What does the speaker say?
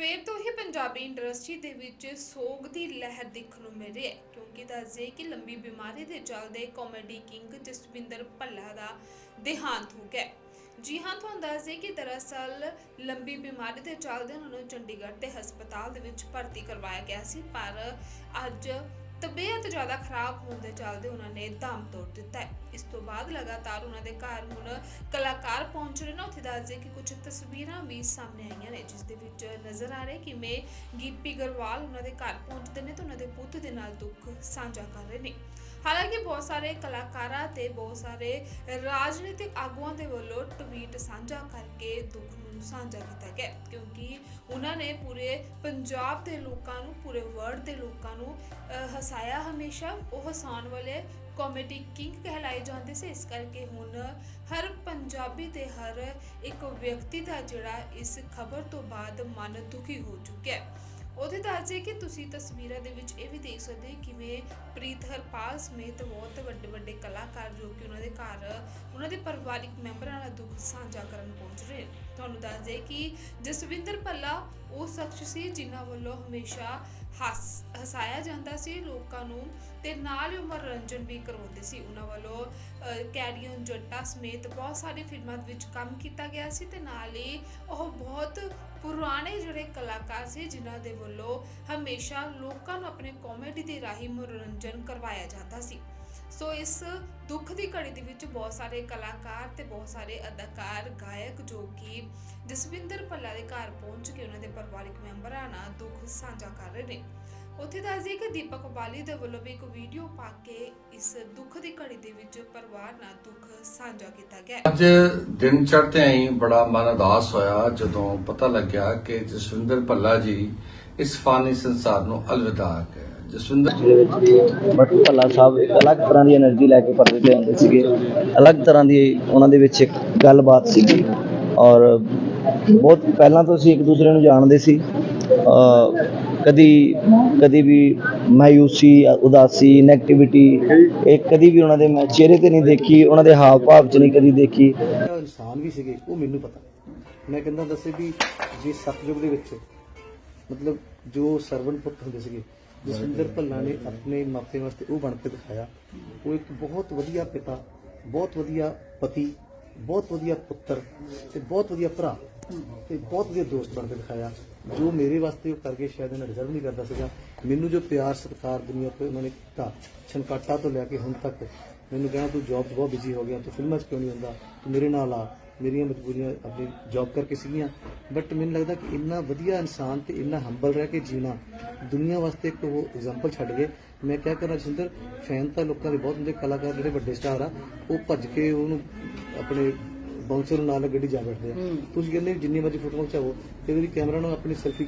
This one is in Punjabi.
ਸਵੇਰ ਤੋਂ ਹੀ ਪੰਜਾਬੀ ਇੰਡਸਟਰੀ ਦੇ ਵਿੱਚ ਸੋਗ ਦੀ ਲਹਿਰ ਦੇਖਣ ਨੂੰ ਮਿਲ ਰਹੀ ਹੈ। ਕਿਉਂਕਿ ਦੱਸਦੇ ਕਿ ਲੰਬੀ ਬਿਮਾਰੀ ਦੇ ਚੱਲਦੇ ਕਾਮੇਡੀ ਕਿੰਗ ਜਸਵਿੰਦਰ ਭੱਲਾ ਦਾ ਦੇਹਾਂਤ ਹੋ ਗਿਆ ਜੀ ਹਾਂ, ਤੁਹਾਨੂੰ ਦੱਸ ਕਿ ਦਰਅਸਲ ਲੰਬੀ ਬਿਮਾਰੀ ਦੇ ਚੱਲਦੇ ਉਹਨਾਂ ਨੂੰ ਚੰਡੀਗੜ੍ਹ ਦੇ ਹਸਪਤਾਲ ਦੇ ਵਿੱਚ ਭਰਤੀ ਕਰਵਾਇਆ ਗਿਆ ਸੀ। ਪਰ ਅੱਜ ਤਬੀਅਤ ਜ਼ਿਆਦਾ ਖਰਾਬ ਹੋਣ ਦੇ ਚੱਲਦੇ ਉਹਨਾਂ ਨੇ ਦਮ ਤੋੜ ਦਿੱਤਾ ਹੈ। ਇਸ ਤੋਂ ਬਾਅਦ ਲਗਾਤਾਰ ਉਹਨਾਂ ਦੇ ਘਰ ਹੁਣ ਕਲਾਕਾਰ ਪਹੁੰਚ ਰਹੇ ਨੇ। ਉੱਥੇ ਦੱਸਦੇ ਕਿ ਕੁਝ ਤਸਵੀਰਾਂ ਵੀ ਸਾਹਮਣੇ ਆਈਆਂ ਨੇ ਜਿਸ ਦੇ ਵਿੱਚ ਨਜ਼ਰ ਆ ਰਿਹਾ ਕਿਵੇਂ ਗਿੱਪੀ ਗਰਵਾਲ ਉਹਨਾਂ ਦੇ ਘਰ ਪਹੁੰਚਦੇ ਨੇ ਤੇ ਉਹਨਾਂ ਦੇ ਪੁੱਤ ਦੇ ਨਾਲ ਦੁੱਖ ਸਾਂਝਾ ਕਰ ਰਹੇ ਨੇ। ਹਾਲਾਂਕਿ ਬਹੁਤ ਸਾਰੇ ਕਲਾਕਾਰਾਂ ਤੇ ਬਹੁਤ ਸਾਰੇ ਰਾਜਨੀਤਿਕ ਆਗੂਆਂ ਦੇ ਵੱਲੋਂ ਟਵੀਟ ਸਾਂਝਾ ਕਰਕੇ ਦੁੱਖ ਨੂੰ ਸਾਂਝਾ ਕੀਤਾ ਗਿਆ ਕਿਉਂਕਿ ਉਹਨਾਂ ਨੇ ਪੂਰੇ ਪੰਜਾਬ ਦੇ ਲੋਕਾਂ ਨੂੰ ਪੂਰੇ ਵਰਲਡ ਦੇ ਲੋਕਾਂ ਨੂੰ ਅਹ, ਹਸਾਇਆ ਹਮੇਸ਼ਾ, ਉਹ ਹਸਾਉਣ ਵਾਲੇ ਕਾਮੇਡੀ ਕਿੰਗ ਕਹਿਲਾਏ ਜਾਂਦੇ ਸੀ ਇਸ ਕਰਕੇ ਹੁਣ ਹਰ ਪੰਜਾਬੀ ਤੇ ਹਰ ਇੱਕ ਵਿਅਕਤੀ ਦਾ ਜਿਹੜਾ ਇਸ ਖਬਰ ਤੋਂ ਬਾਅਦ ਮਨ ਦੁਖੀ ਹੋ ਚੁੱਕਿਆ ਹੈ ਉਹਦੇ ਦੱਸਦੇ ਕਿ ਤੁਸੀਂ ਤਸਵੀਰਾਂ ਦੇ ਵਿੱਚ ਇਹ ਵੀ ਦੇਖ ਸਕਦੇ ਹੋ ਕਿਵੇਂ ਪ੍ਰੀਤ ਹਰਪਾਲ ਸਮੇਤ ਬਹੁਤ ਵੱਡੇ ਵੱਡੇ ਕਲਾਕਾਰ ਜੋ ਕਿ ਉਹਨਾਂ ਦੇ ਘਰ, ਉਹਨਾਂ ਦੇ ਪਰਿਵਾਰਿਕ ਮੈਂਬਰਾਂ ਨਾਲ ਦੁੱਖ ਸਾਂਝਾ ਕਰਨ ਪਹੁੰਚ ਰਹੇ ਨੇ। ਤੁਹਾਨੂੰ ਦੱਸ ਦੇ ਕਿ ਜਸਵਿੰਦਰ ਭੱਲਾ ਉਹ ਸ਼ਖਸ ਸੀ ਜਿਨ੍ਹਾਂ ਵੱਲੋਂ ਹਮੇਸ਼ਾ ਹੱਸ, ਹਸਾਇਆ ਜਾਂਦਾ ਸੀ ਲੋਕਾਂ ਨੂੰ ਤੇ ਨਾਲ ਹੀ ਉਹ ਮਨੋਰੰਜਨ ਵੀ ਕਰਵਾਉਂਦੇ ਸੀ। ਉਹਨਾਂ ਵੱਲੋਂ ਕੈਰੀਅਨ ਜੱਟਾ ਸਮੇਤ ਬਹੁਤ ਸਾਰੀ ਫਿਲਮਾਂ ਵਿੱਚ ਕੰਮ ਕੀਤਾ ਗਿਆ ਸੀ ਤੇ ਨਾਲ ਹੀ ਉਹ ਬਹੁਤ ਪੁਰਾਣੇ ਜਿਹੜੇ ਕਲਾਕਾਰ ਸੀ ਜਿਨ੍ਹਾਂ ਦੇ ਵੱਲੋਂ ਹਮੇਸ਼ਾ ਲੋਕਾਂ ਨੂੰ ਆਪਣੇ ਕਾਮੇਡੀ ਦੇ ਰਾਹੀਂ ਮਨੋਰੰਜਨ ਕਰਵਾਇਆ ਜਾਂਦਾ ਸੀ। ਸੋ ਇਸ ਦੁੱਖ ਦੀ ਘੜੀ ਦੇ ਵਿੱਚ ਬਹੁਤ ਸਾਰੇ ਕਲਾਕਾਰ ਤੇ ਬਹੁਤ ਸਾਰੇ ਅਦਾਕਾਰ, ਗਾਇਕ ਜੋ ਕਿ ਜਸਵਿੰਦਰ ਭੱਲਾ ਦੇ ਘਰ ਪਹੁੰਚ ਕੇ ਉਹਨਾਂ ਦੇ ਪਰਿਵਾਰਕ ਮੈਂਬਰਾਂ ਨਾਲ ਦੁੱਖ ਸਾਂਝਾ ਕਰ ਰਹੇ ਨੇ। ਉੱਥੇ ਦੱਸਦੀ ਕਿ ਦੀਪਕ ਬਾਲੀ ਦੇ ਵੱਲੋਂ ਵੀ ਇੱਕ ਵੀਡੀਓ ਪਾ ਕੇ ਇਸ ਦੁੱਖ ਦੀ ਘੜੀ ਦੇ ਵਿੱਚ ਪਰਿਵਾਰ ਨਾਲ ਦੁੱਖ ਸਾਂਝਾ ਕੀਤਾ ਗਿਆ ਅੱਜ ਦਿਨ ਚੜ੍ਹਦੇ ਹੀ ਬੜਾ ਮਨ ਉਦਾਸ ਹੋਇਆ ਜਦੋਂ ਪਤਾ ਲੱਗਿਆ ਕਿ ਜਸਵਿੰਦਰ ਭੱਲਾ ਜੀ ਇਸ ਫਾਨੀ ਸੰਸਾਰ ਨੂੰ ਅਲਵਿਦਾ ਹੈ ਜਸਵਿੰਦਰ ਜੀ। ਦੇ ਵਿੱਚ ਵੀ ਬਟ ਭੱਲਾ ਸਾਹਿਬ ਇੱਕ ਅਲੱਗ ਤਰ੍ਹਾਂ ਦੀ એનર્ਜੀ ਲੈ ਕੇ ਪਰਦੇ ਤੇ ਆਉਂਦੇ ਸੀਗੇ। ਅਲੱਗ ਤਰ੍ਹਾਂ ਦੀ ਉਹਨਾਂ ਦੇ ਵਿੱਚ ਇੱਕ ਗੱਲਬਾਤ ਸੀਗੀ। ਔਰ ਬਹੁਤ ਪਹਿਲਾਂ ਤੋਂ ਅਸੀਂ ਇੱਕ ਦੂਸਰੇ ਨੂੰ ਜਾਣਦੇ ਸੀ। ਕਦੀ ਕਦੀ ਵੀ ਮਾਇੂਸੀ ਉਦਾਸੀ 네ਗੇਟਿਵਿਟੀ ਇਹ ਕਦੀ ਵੀ ਉਹਨਾਂ ਦੇ ਮੈਂ ਚਿਹਰੇ ਤੇ ਨਹੀਂ ਦੇਖੀ ਉਹਨਾਂ ਦੇ ਹਾਵ ਭਾਵ ਚ ਨਹੀਂ ਕਦੀ ਦੇਖੀ। ਇਨਸਾਨ ਵੀ ਸੀਗੇ ਉਹ ਮੈਨੂੰ ਪਤਾ ਮੈਂ ਕਹਿੰਦਾ ਦੱਸੇ ਵੀ ਜੇ ਸਤਜੁਗ ਦੇ ਵਿੱਚ ਮਤਲਬ ਜੋ ਸਰਵਨ ਪੁੱਤ ਹੁੰਦੇ ਸੀਗੇ ਜਸਵਿੰਦਰ ਭੱਲਾ ਨੇ ਆਪਣੇ ਮਾਪੇ ਵਾਸਤੇ ਉਹ ਬਣ ਕੇ ਦਿਖਾਇਆ। ਉਹ ਇੱਕ ਬਹੁਤ ਵਧੀਆ ਪਿਤਾ, ਬਹੁਤ ਵਧੀਆ ਪਤੀ, ਬਹੁਤ ਵਧੀਆ ਪੁੱਤਰ ਤੇ ਬਹੁਤ ਵਧੀਆ ਭਰਾ ਤੇ ਬਹੁਤ ਵਧੀਆ ਦੋਸਤ ਬਣ ਕੇ ਦਿਖਾਇਆ। ਜੋ ਮੇਰੇ ਵਾਸਤੇ ਉਹ ਕਰਕੇ ਸ਼ਾਇਦ ਇਹਨਾਂ ਡਿਜ਼ਰਵ ਨਹੀਂ ਕਰਦਾ ਸੀਗਾ। ਮੈਨੂੰ ਜੋ ਪਿਆਰ ਸਤਿਕਾਰ ਦੁਨੀਆ ਤੇ ਉਹਨਾਂ ਨੇ ਕੀਤਾ ਛਨਕਾਟਾ ਤੋਂ ਲੈ ਕੇ ਹੁਣ ਤੱਕ, ਮੈਨੂੰ ਕਹਿਣਾ ਤੂੰ ਜੌਬ 'ਚ ਬਹੁਤ ਬਿਜ਼ੀ ਹੋ ਗਿਆ, ਤੂੰ ਫਿਲਮਾਂ 'ਚ ਕਿਉਂ ਨਹੀਂ ਹੁੰਦਾ ਤੂੰ ਮੇਰੇ ਨਾਲ ਆ। ਮੇਰੀਆਂ ਮਜਬੂਰੀਆਂ ਆਪਣੀ ਜੌਬ ਕਰਕੇ ਸੀਗੀਆਂ। ਬਟ ਮੈਨੂੰ ਲੱਗਦਾ ਕਿ ਇੰਨਾ ਵਧੀਆ ਇਨਸਾਨ ਤੇ ਇੰਨਾ ਹੰਬਲ ਰਹਿ ਕੇ ਜੀਣਾ ਦੁਨੀਆ ਵਾਸਤੇ ਇੱਕ ਉਹ ਐਗਜ਼ਾਮਪਲ ਛੱਡ ਗਏ। ਮੈਂ ਕਿਹਾ ਕਰਾਂ ਜਿੰਦਰ ਫੈਨ ਤਾਂ ਲੋਕਾਂ ਦੇ ਬਹੁਤ ਹੁੰਦੇ ਕਲਾਕਾਰ ਜਿਹੜੇ ਵੱਡੇ ਸਟਾਰ ਆ ਉਹ ਭੱਜ ਕੇ ਉਹਨੂੰ ਆਪਣੇ ਬਾਉਂਸਰ ਨਾਲ ਗੱਡੀ ਜਾ ਬੈਠਦੇ ਆ। ਤੁਸੀਂ ਕਹਿੰਦੇ ਵੀ ਜਿੰਨੀ ਮਰਜ਼ੀ ਫੋਟੋ ਖਿਚਾਓ ਤੇ ਉਹਦੀ ਕੈਮਰਾ ਨਾਲ ਆਪਣੀ ਸੈਲਫੀ